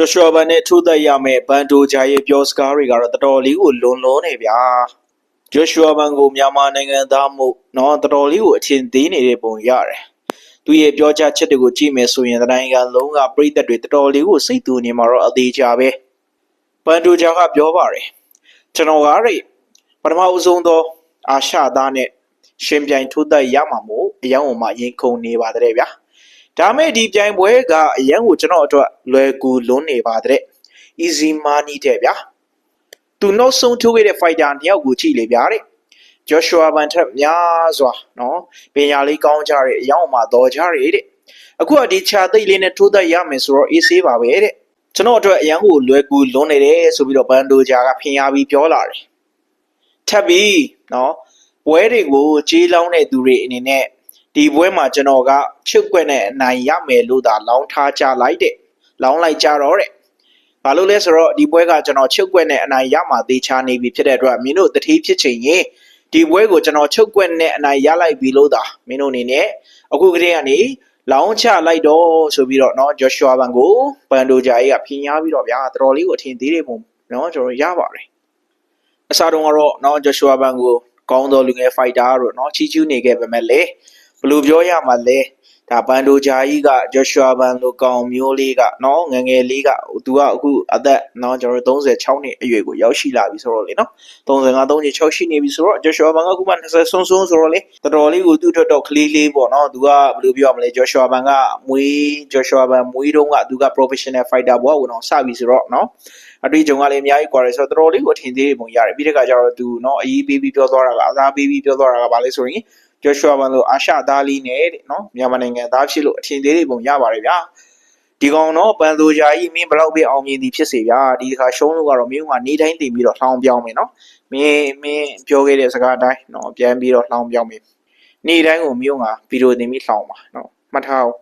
ဂျော်ရှွာဘန်နဲ့ထိုးသက်ရမယ့်ဘန်ဒိုဂျာရဲ့ပြောစကားတွေကတော့တော်တော်လေးကိုလွန်လွန်နေဗျာဂျော်ရှွာဘန်ကိုမြန်မာနိုင်ငံသားမှုနော်တော်တော်လေးကိုအထင်သေးနေတဲ့ပုံရတယ်သူရဲ့ပြောကြားချက်တွေကိုကြည့်မယ်ဆိုရင်တိုင်းကလုံးကပြည်သက်တွေတော်တော်လေးကိုစိတ်တူနေမှာတော့အသေးချာပဲဘန်ဒိုဂျာကပြောပါတယ်ကျွန်တော်ကရိပထမဦးဆုံးသောအာရှသားနဲ့ရှင်ပြိုင်ထိုးသက်ရမှာမို့အယောင်အမရင်ခုန်နေပါတဲ့ဗျာ။ ဒါမဲ့ဒီပြိုင်ပွဲကအရန်ကိုကျွန်တော်အတွက်လွယ်ကူလွန်းနေပါတဲ့ easy money တဲ့ဗျာသူနောက်ဆုံးထိုးခဲ့တဲ့ fighter နှစ်ယောက်ကိုကြည့်လေဗျာတဲ့ Joshua Van ထက်များစွာနော်ပညာလေးကောင်းကြတဲ့အယောင်အမတော်ကြရတဲ့အခုကဒီခြာသိပ်လေးနဲ့ထိုးသက်ရမယ်ဆိုတော့အေးဆေးပါပဲတဲ့ကျွန်တော်အတွက်အရန်ကိုလွယ်ကူလွန်းနေတယ်ဆိုပြီးတော့ဘန်ဒိုဂျာကဖင်ရပြီးပြောလာတယ်ထပ်ပြီးနော်ပွဲတွေကိုကြေးလောင်းတဲ့သူတွေအနေနဲ့ ဒီပွဲမှာကျွန်တော်ကချစ်ွက်နဲ့အနိုင်ရမယ်လို့သာလောင်းထားကြလိုက်တဲ့လောင်းလိုက်ကြတော့တဲ့ဘာလို့လဲဆိုတော့ဒီပွဲကကျွန်တော်ချစ်ွက်နဲ့အနိုင်ရမှာသေးချာနေပြီဖြစ်တဲ့အတွက်မင်းတို့တတိဖြစ်ချင်ရင်ဒီပွဲကိုကျွန်တော်ချစ်ွက်နဲ့အနိုင်ရလိုက်ပြီလို့သာမင်းတို့အနေနဲ့အခုကတည်းကနေလောင်းချလိုက်တော့ဆိုပြီးတော့เนาะဂျော့ရှွာဘန်ကိုဘန်ဒိုဂျာကြီးကဖင်ရပြီးတော့ဗျာတော်တော်လေးကိုအထင်သေးတယ်ပုံเนาะကျွန်တော်ရပါတယ်အစားတုန်းကတော့เนาะဂျော့ရှွာဘန်ကိုကောင်းတော်လူငယ်ဖိုက်တာတို့เนาะချီးကျူးနေခဲ့ပေမဲ့လေ ဘယ်လိုပြောရမှာလဲဒါဘန်ဒိုဂျာကြီးကဂျော့ရှွာဘန်လိုကောင်မျိုးလေးကနော်ငယ်ငယ်လေးကသူကအခုအသက်နော်ကျွန်တော်တို့36နှစ်အရွယ်ကိုရောက်ရှိလာပြီဆိုတော့လေနော်35 36ရှိနေပြီဆိုတော့ဂျော့ရှွာဘန်ကအခုမှ20ဆွန်းဆွန်းဆိုတော့လေတော်တော်လေးကိုသူ့အတွက်တော့ကလေးလေးပေါ့နော်သူကဘယ်လိုပြောရမလဲဂျော့ရှွာဘန်ကမွေးဂျော့ရှွာဘန်မွေးတုန်းကသူက professional fighter ဘောဝင်အောင်စပြီဆိုတော့နော်အတွေ့အကြုံကလည်းအများကြီးကွာတယ်ဆိုတော့တော်တော်လေးကိုအထင်သေးပုံရတယ်ပြီးတဲ့ခါကျတော့သူနော်အရေးပေးပြီးပြောသွားတာကအသားပေးပြီးပြောသွားတာကဘာလဲဆိုရင် ဂျော့ရှွာဘန်လို့အာရှသားလေးနဲ့တဲ့နော်မြန်မာနိုင်ငံသားဖြစ်လို့အထင်သေးလေးပုံရပါတယ်ဗျာဒီကောင်တော့ပန်သူဂျာကြီးမင်းဘလောက်ပဲအောင်မြင်သည်ဖြစ်စေဗျာဒီခါရှုံးလို့ကတော့မင်းကနေတိုင်းတင်ပြီးတော့လှောင်းပြောင်းမယ်နော်မင်းမင်းပြောခဲ့တဲ့စကားအတိုင်းနော်ပြန်ပြီးတော့လှောင်းပြောင်းမယ်နေတိုင်းကိုမင်းကဗီဒီယိုတင်ပြီးလှောင်းပါနော်မှတ်ထားအောင်